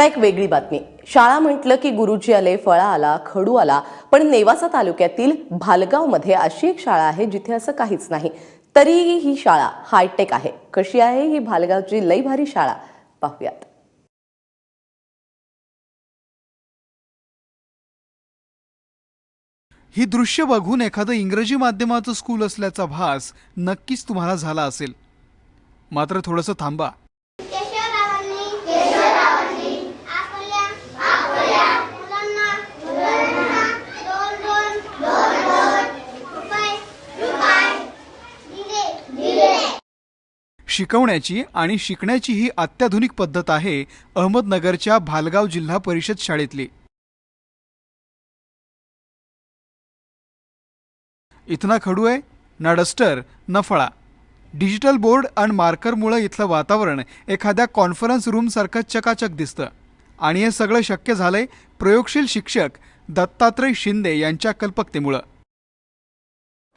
आता एक वेगळी बातमी. शाळा म्हटलं की गुरुजी आले फळा आला खडू आला पण नेवासा तालुक्यातील भालगावमध्ये अशी एक शाळा आहे जिथे असं काहीच नाही. तरीही ही शाळा हायटेक आहे. कशी आहे? ही भालगावची लई भारी शाळा. पाहूयात. ही दृश्य बघून एखादं इंग्रजी माध्यमाचं स्कूल असल्याचा भास नक्कीच तुम्हाला झाला असेल. मात्र थोडंसं थांबा. शिकवण्याची आणि शिकण्याची ही अत्याधुनिक पद्धत आहे अहमदनगरच्या भालगाव जिल्हा परिषद शाळेतली. इथं खडू आहे ना डस्टर ना फळा डिजिटल बोर्ड आणि मार्करमुळं इथलं वातावरण एखाद्या कॉन्फरन्स रूमसारखं चकाचक दिसतं. आणि हे सगळं शक्य झालंय प्रयोगशील शिक्षक दत्तात्रय शिंदे यांच्या कल्पकतेमुळं.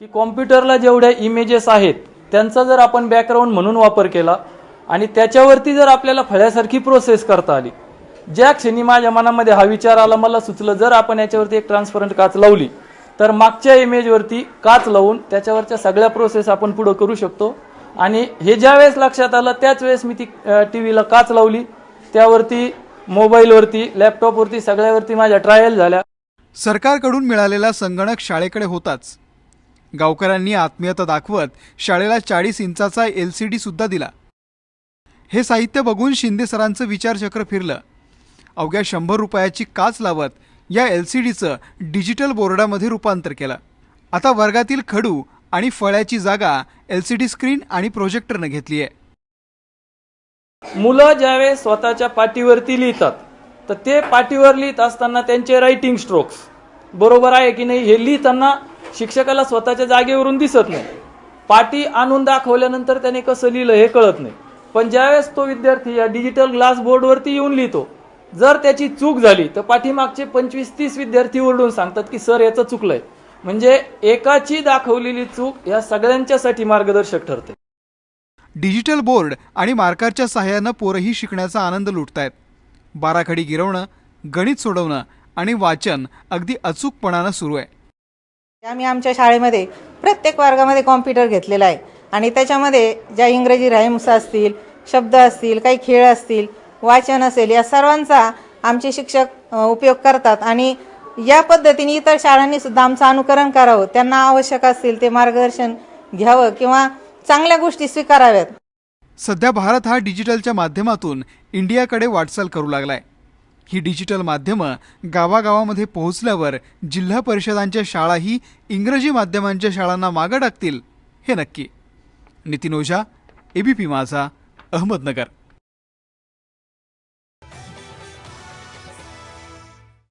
की कॉम्प्युटरला जेवढ्या इमेजेस आहेत त्यांचा जर आपण बॅकग्राऊंड म्हणून वापर केला आणि त्याच्यावरती जर आपल्याला फळ्यासारखी प्रोसेस करता आली. ज्या क्षणी माझ्या मनामध्ये हा विचार आला मला सुचलं जर आपण याच्यावरती एक ट्रान्सपरंट काच लावली तर मागच्या इमेजवरती काच लावून त्याच्यावरच्या सगळ्या प्रोसेस आपण पुढं करू शकतो. आणि हे ज्या वेळेस लक्षात आलं त्याच वेळेस मी ती टी व्हीला काच लावली. त्यावरती मोबाईलवरती लॅपटॉपवरती सगळ्यावरती माझ्या ट्रायल झाल्या. सरकारकडून मिळालेला संगणक शाळेकडे होताच. गावकऱ्यांनी आत्मीयता दाखवत शाळेला चाळीस इंचाचा एल सी डी सुद्धा दिला. हे साहित्य बघून शिंदे सरांचं विचारचक्र फिरलं. अवघ्या शंभर रुपयाची काच लावत या एल सी डीचं डिजिटल बोर्डामध्ये रूपांतर केलं. आता वर्गातील खडू आणि फळ्याची जागा एल सी डी स्क्रीन आणि प्रोजेक्टरनं घेतली आहे. मुलं ज्यावेळेस स्वतःच्या पाठीवरती लिहितात तर ते पाठीवर लिहित असताना त्यांचे रायटिंग स्ट्रोक्स बरोबर आहे की नाही हे लिहिताना शिक्षकाला स्वतःच्या जागेवरून दिसत नाही. पाठी आणून दाखवल्यानंतर त्याने कसं लिहिलं हे कळत नाही. पण ज्यावेळेस तो विद्यार्थी या डिजिटल ग्लास बोर्डवरती येऊन लिहितो जर त्याची चूक झाली तर पाठीमागचे पंचवीस तीस विद्यार्थी ओरडून सांगतात की सर याचं चुकलंय. म्हणजे एकाची दाखवलेली चूक या सगळ्यांच्यासाठी मार्गदर्शक ठरते. डिजिटल बोर्ड आणि मार्करच्या सहाय्यानं पोरही शिकण्याचा आनंद लुटतायत. बाराखडी गिरवणं गणित सोडवणं आणि वाचन अगदी अचूकपणानं सुरू आहे. आम्ही आमच्या शाळेमध्ये प्रत्येक वर्गामध्ये कॉम्प्युटर घेतलेला आहे. आणि त्याच्यामध्ये ज्या इंग्रजी राईम्स असतील शब्द असतील काही खेळ असतील वाचन असेल या सर्वांचा आमचे शिक्षक उपयोग करतात. आणि या पद्धतीने इतर शाळांनी सुद्धा आमचं अनुकरण करावं. त्यांना आवश्यक असतील ते मार्गदर्शन घ्यावं किंवा चांगल्या गोष्टी स्वीकाराव्यात. सध्या भारत हा डिजिटलच्या माध्यमातून इंडियाकडे वाटचाल करू लागलाय. ही डिजिटल माध्यमं गावागावामध्ये पोहोचल्यावर जिल्हा परिषदांच्या शाळाही इंग्रजी माध्यमांच्या शाळांना मागं टाकतील हे नक्की. नितीन ओझा एबीपी माझा अहमदनगर.